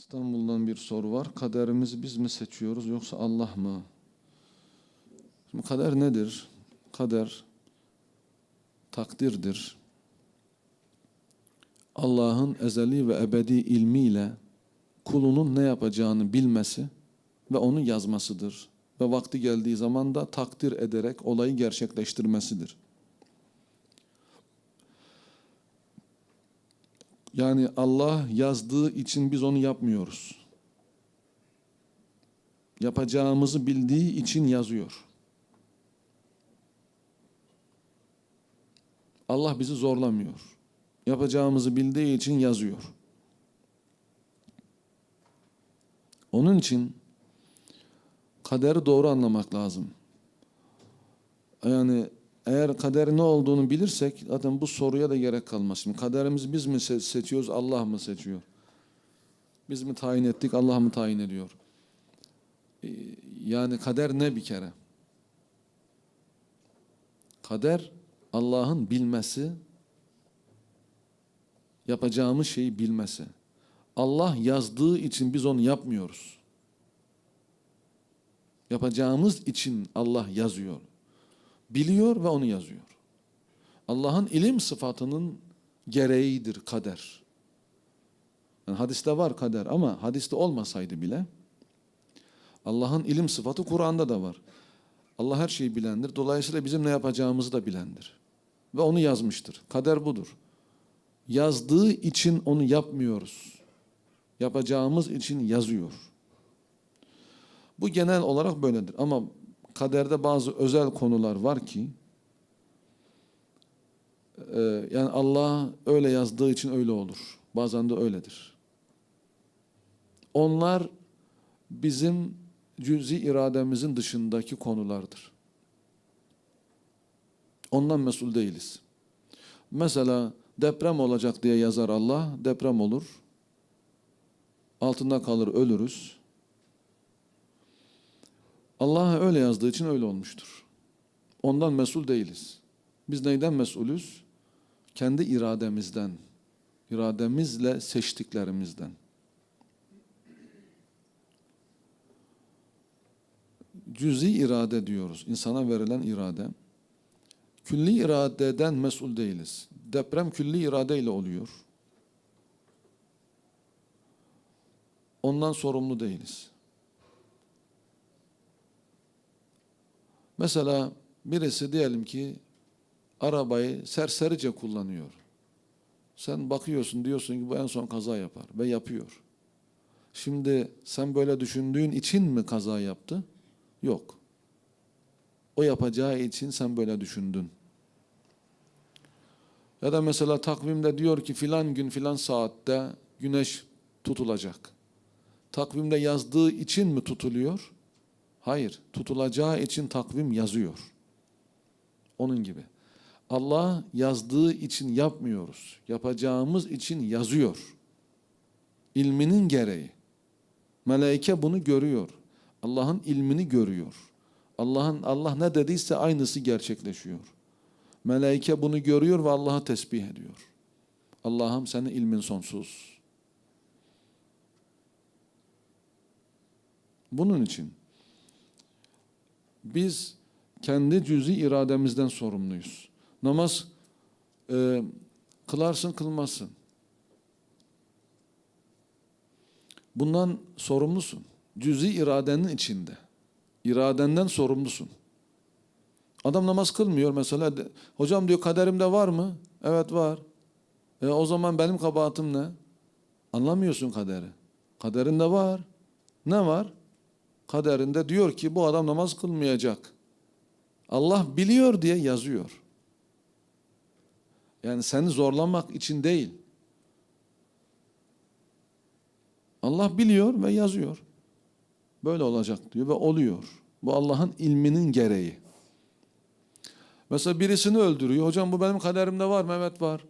İstanbul'dan bir soru var. Kaderimizi biz mi seçiyoruz yoksa Allah mı? Şimdi kader nedir? Kader takdirdir. Allah'ın ezeli ve ebedi ilmiyle kulunun ne yapacağını bilmesi ve onu yazmasıdır. Ve vakti geldiği zaman da takdir ederek olayı gerçekleştirmesidir. Yani Allah yazdığı için biz onu yapmıyoruz. Yapacağımızı bildiği için yazıyor. Allah bizi zorlamıyor. Yapacağımızı bildiği için yazıyor. Onun için kaderi doğru anlamak lazım. Yani eğer kaderin ne olduğunu bilirsek zaten bu soruya da gerek kalmaz. Şimdi kaderimizi biz mi se- seçiyoruz, Allah mı seçiyor? Biz mi tayin ettik, Allah mı tayin ediyor? Ee, Yani kader ne bir kere? Kader Allah'ın bilmesi, yapacağımız şeyi bilmesi. Allah yazdığı için biz onu yapmıyoruz. Yapacağımız için Allah yazıyor. Biliyor ve onu yazıyor. Allah'ın ilim sıfatının gereğidir kader. Yani hadiste var kader ama hadiste olmasaydı bile Allah'ın ilim sıfatı Kur'an'da da var. Allah her şeyi bilendir. Dolayısıyla bizim ne yapacağımızı da bilendir. Ve onu yazmıştır. Kader budur. Yazdığı için onu yapmıyoruz. Yapacağımız için yazıyor. Bu genel olarak böyledir. Ama kaderde bazı özel konular var ki e, yani Allah öyle yazdığı için öyle olur. Bazen de öyledir. Onlar bizim cüzi irademizin dışındaki konulardır. Ondan mesul değiliz. Mesela deprem olacak diye yazar Allah, deprem olur. Altında kalır, ölürüz. Allah öyle yazdığı için öyle olmuştur. Ondan mesul değiliz. Biz neyden mesulüz? Kendi irademizden, irademizle seçtiklerimizden. Cüzi irade diyoruz, insana verilen irade. Külli iradeden mesul değiliz. Deprem külli iradeyle oluyor. Ondan sorumlu değiliz. Mesela birisi diyelim ki arabayı serserice kullanıyor. Sen bakıyorsun diyorsun ki bu en son kaza yapar ve yapıyor. Şimdi sen böyle düşündüğün için mi kaza yaptı? Yok. O yapacağı için sen böyle düşündün. Ya da mesela takvimde diyor ki filan gün filan saatte güneş tutulacak. Takvimde yazdığı için mi tutuluyor? Hayır, tutulacağı için takvim yazıyor. Onun gibi. Allah yazdığı için yapmıyoruz. Yapacağımız için yazıyor. İlminin gereği. Melaike bunu görüyor. Allah'ın ilmini görüyor. Allah'ın Allah ne dediyse aynısı gerçekleşiyor. Melaike bunu görüyor ve Allah'a tesbih ediyor. Allah'ım senin ilmin sonsuz. Bunun için biz kendi cüzi irademizden sorumluyuz. Namaz e, kılarsın kılmazsın. Bundan sorumlusun. Cüzi iradenin içinde. İradenden sorumlusun. Adam namaz kılmıyor mesela. Hocam diyor kaderimde var mı? Evet var. E, o zaman benim kabahatim ne? Anlamıyorsun kaderi. Kaderinde var. Ne var? Kaderinde diyor ki bu adam namaz kılmayacak. Allah biliyor diye yazıyor. Yani seni zorlamak için değil. Allah biliyor ve yazıyor. Böyle olacak diyor ve oluyor. Bu Allah'ın ilminin gereği. Mesela birisini öldürüyor. Hocam bu benim kaderimde var mı? Evet var.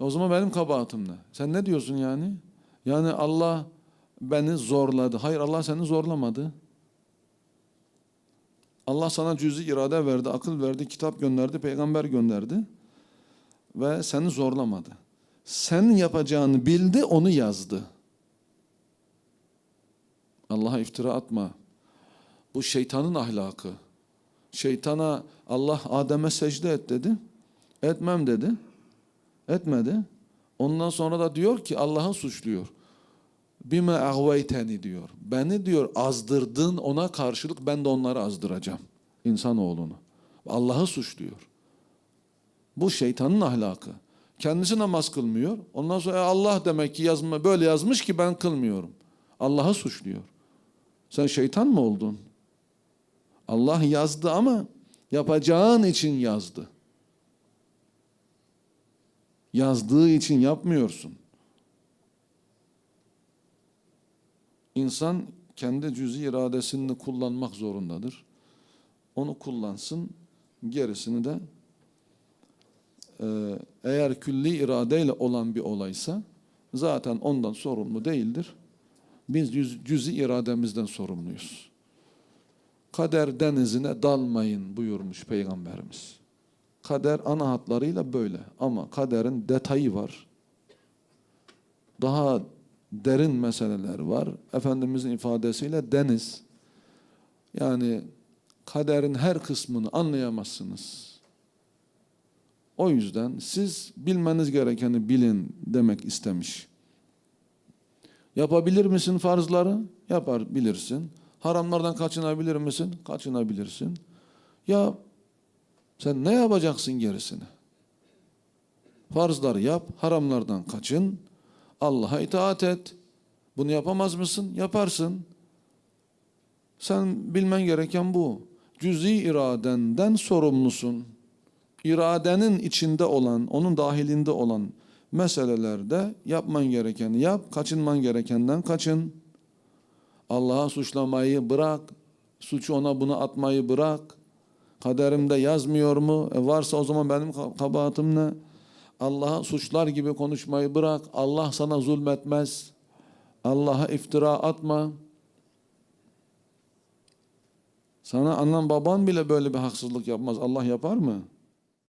O zaman benim kabahatim ne? Sen ne diyorsun yani? Yani Allah beni zorladı. Hayır Allah seni zorlamadı. Allah sana cüzi irade verdi, akıl verdi, kitap gönderdi, peygamber gönderdi ve seni zorlamadı. Sen yapacağını bildi, onu yazdı. Allah'a iftira atma. Bu şeytanın ahlakı. Şeytana Allah Adem'e secde et dedi. Etmem dedi. Etmedi. Ondan sonra da diyor ki Allah'ı suçluyor. Bime agveyteni diyor. Beni diyor azdırdın ona karşılık ben de onları azdıracağım. İnsanoğlunu. Allah'ı suçluyor. Bu şeytanın ahlakı. Kendisi namaz kılmıyor. Ondan sonra "E, Allah demek ki yazma böyle yazmış ki ben kılmıyorum. Allah'ı suçluyor. Sen şeytan mı oldun? Allah yazdı ama yapacağın için yazdı. Yazdığı için yapmıyorsun. İnsan kendi cüzi iradesini kullanmak zorundadır. Onu kullansın, gerisini de e, eğer külli iradeyle olan bir olaysa zaten ondan sorumlu değildir. Biz yüz- cüzi irademizden sorumluyuz. Kader denizine dalmayın buyurmuş Peygamberimiz. Kader ana hatlarıyla böyle ama kaderin detayı var. Daha derin meseleler var. Efendimizin ifadesiyle deniz. Yani kaderin her kısmını anlayamazsınız. O yüzden siz bilmeniz gerekeni bilin demek istemiş. Yapabilir misin farzları? Yapar bilirsin. Haramlardan kaçınabilir misin? Kaçınabilirsin. Ya sen ne yapacaksın gerisini? Farzları yap, haramlardan kaçın. Allah'a itaat et. Bunu yapamaz mısın? Yaparsın. Sen bilmen gereken bu. Cüzi iradenden sorumlusun. İradenin içinde olan, onun dahilinde olan meselelerde yapman gerekeni yap, kaçınman gerekenden kaçın. Allah'a suçlamayı bırak, suçu ona buna atmayı bırak. Kaderimde yazmıyor mu? E varsa o zaman benim ka- kabahatim ne? Allah'a suçlar gibi konuşmayı bırak. Allah sana zulmetmez. Allah'a iftira atma. Sana annen baban bile böyle bir haksızlık yapmaz. Allah yapar mı?